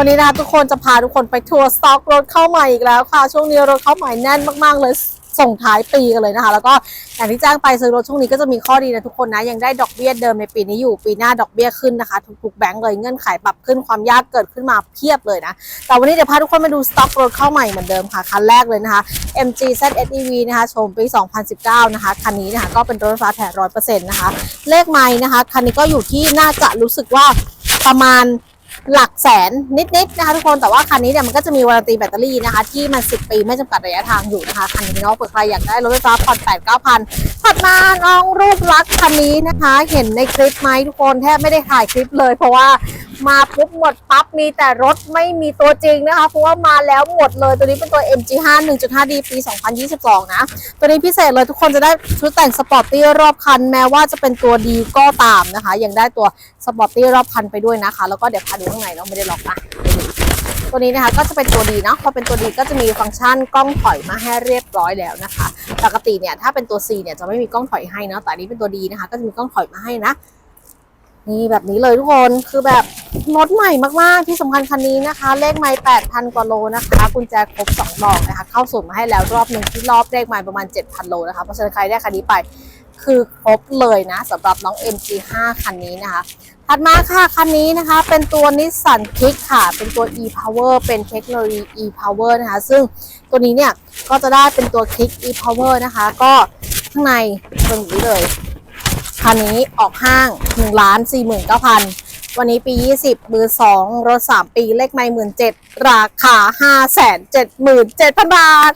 วันนี้นะคะทุกคนจะพาทุกคนไปทัวร์สต็อกรถเข้าใหม่อีกแล้วค่ะ ช่วงนี้รถเข้าใหม่แน่นมากๆเลยส่งท้ายปีกันเลยนะคะ แล้วก็อย่างที่แจ้งไปซื้อรถช่วงนี้ก็จะมีข้อดีนะทุกคนนะยังได้ดอกเบี้ยเดิมในปีนี้อยู่ปีหน้าดอกเบี้ยขึ้นนะคะทุกๆแบงก์เลยเงื่อนไขปรับขึ้นความยากเกิดขึ้นมาเพียบเลยนะแต่วันนี้เดี๋ยวพาทุกคนมาดูสต็อกรถเข้าใหม่เหมือนเดิมค่ะคันแรกเลยนะคะ MG ZSEV นะคะชมปี 2019 นะคะคันนี้นะคะก็เป็นรถไฟฟ้าแท้ร้อยเปอร์เซ็นต์นะคะเลขไม้นะคะคันนี้ก็อยู่ที่น่าจะรู้สึกว่าประมาณ หลักแสนนิดๆนะคะทุกคนแต่ว่าคันนี้เนี่ยมันก็จะมีวารันตีแบตเตอรี่นะคะที่มัน 10 ปีไม่จำกัดระยะทางอยู่นะคะคันนี้เนาะเผื่อใครอยากได้รถไฟฟ้าผ่อน8 9 0 0 0ถัดมาน้องรูปลักษณ์คันนี้นะคะ เห็นในคลิปไหมทุกคนแทบไม่ได้ถ่ายคลิปเลย เพราะว่า มาปุ๊บหมดปั๊บมีแต่รถไม่มีตัวจริงนะคะเพราะว่ามาแล้วหมดเลยตัวนี้เป็นตัว MG5 1.5D ปี 2022 นะ ตัวนี้พิเศษเลยทุกคนจะได้ชุดแต่งสปอร์ตตี้รอบคันแม้ว่าจะเป็นตัวดีก็ตามนะคะ ยังได้ตัวสปอร์ตตี้รอบคันไปด้วยนะคะ แล้วก็เดี๋ยวพาดูข้างในเนาะไม่ได้ล็อกนะตัวนี้นะคะก็จะเป็นตัวดีเนาะพอเป็นตัวดีก็จะมีฟังก์ชันกล้องถอยมาให้เรียบร้อยแล้วนะคะ ปกติเนี่ยถ้าเป็นตัว C เนี่ยจะไม่มีกล้องถอยให้เนาะแต่นี้เป็นตัวดีนะคะ ก็จะมีกล้องถอยมาให้นะนี่แบบนี้เลยทุกคนคือแบบ รถใหม่มากๆที่สำคัญคันนี้นะคะ เลขไม้8,000 กว่าโลนะคะกุญแจครบ 2 ดอกนะคะ เข้าศูนย์มาให้แล้วรอบหนึ่งที่รอบเลขไม้ประมาณ 7,000 โลนะคะ เพราะฉะนั้นใครได้คันนี้ไปคือครบเลยนะสำหรับน้อง MG5 คันนี้นะคะถัดมาค่ะ คันนี้นะคะ เป็นตัว Nissan Kick ค่ะ เป็นตัว e-power เป็นเทคโนโลยี e-power นะคะ ซึ่งตัวนี้เนี่ย ก็จะได้เป็นตัว Kick e-power นะคะ ก็ข้างในเป็นแบบนี้เลย คันนี้ออกห้าง1ล้าน49,000 วันนี้ปี 20 มือ 2 รถ 3 ปีเลขไม่หมื่นเราคา 5 7 7 0 0 0 บาท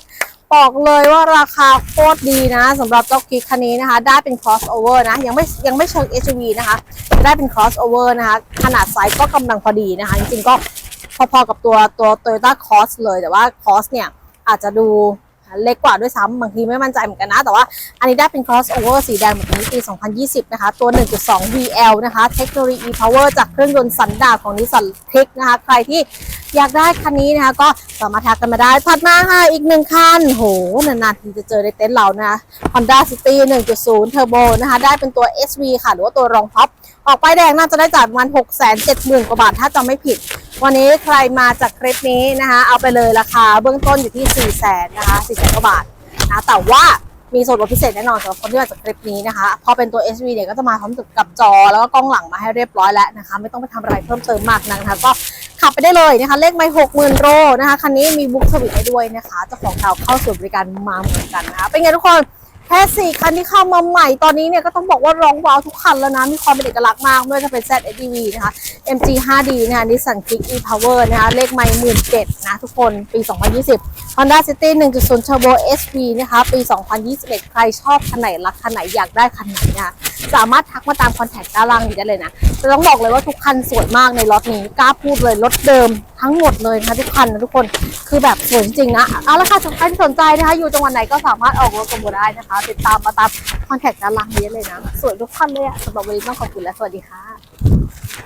บอกเลยว่าราคาโคตรดีนะสำหรับเจ้าคิกคันนี้นะคะ ได้เป็น crossover นะ ยังไม่ยังไม่เชิง SUV นะคะ ได้เป็น crossover นะคะ ขนาดไซส์ก็กำลังพอดีนะคะ จริงๆก็พอๆกับตัวตัว Toyota Cross เลยแต่ว่า Cross เนี่ยอาจจะดู เล็กกว่าด้วยซ้ำบางทีไม่มั่นใจเหมือนกันนะ แต่ว่าอันนี้ได้เป็น crossover สีแดงแบบนี้ปี 2020 นะคะ ตัว 1.2 VL นะคะเทคโนโลยี e-power จากเครื่องยนต์สันดาปของนิสสันคลิกนะคะ ใครที่อยากได้คันนี้นะคะ ก็สามารถทักกันมาได้ถัดมาค่ะอีกหนึ่งคันโหนานๆทีจะเจอในเต็นท์เรานะ Honda City 1.0 Turbo นะคะ ได้เป็นตัว SV ค่ะ หรือว่าตัวรองท็อปออกไปแดงน่าจะได้จ่ายประมาณ6 7 0 0 0 0กว่าบาทถ้าจำไม่ผิด วันนี้ใครมาจากคลิปนี้นะคะ เอาไปเลยราคาเบื้องต้นอยู่ที่4 0 0 0 0 0นะคะ4 0 0 0 0กว่าบาทนะแต่ว่ามีส่วนลดพิเศษแน่นอนสำหรับคนที่มาจากคลิปนี้นะคะ พอเป็นตัว SV เนี่ยก็จะมาพร้อมกับจอ แล้วก็กล้องหลังมาให้เรียบร้อยแล้วนะคะ ไม่ต้องไปทำอะไรเพิ่มเติมมากนักนะคะก็ขับไปได้เลยนะคะ เลขไม่หกหมื่นโลนะคะคันนี้มีบุ๊กสวิตให้ด้วยนะคะเจ้าของเราเข้าสู่บริการมาเหมือนกันนะคะเป็นไงทุกคน ค่สี่คันที่เข้ามาใหม่ตอนนี้เนี่ยก็ต้องบอกว่าร้องว้าวทุกคันแล้วนะ มีความเป็นเอกลักษณ์มากไม่ว่าจะเป็น ZSEV นะคะ MG 5D นะคะ Nissan Kick e-Power นะคะ เลขไม่หมื่นเจ็ดนะทุกคนปี 2020 Honda City 1.0 Turbo SP นะคะ ปี 2021 ใครชอบคันไหนรักคันไหนอยากได้คันไหนนะคะ สามารถทักมาตามคอนแทคด้านล่างนี้ได้เลยนะจะต้องบอกเลยว่าทุกคันสวยมากในรถนี้กล้าพูดเลยรถเดิมทั้งหมดเลยนะคะทุกคันนะทุกคนคือแบบสวยจริงๆนะเอาละค่ะสำหรับที่สนใจนะคะ อยู่จังหวัดไหนก็สามารถออกรถกับโบได้นะคะ ติดตามมาตามคอนแทคด้านล่างนี้ได้เลยนะสวยทุกคันเลยอะสำหรับวันนี้ต้องขอบคุณและสวัสดีค่ะ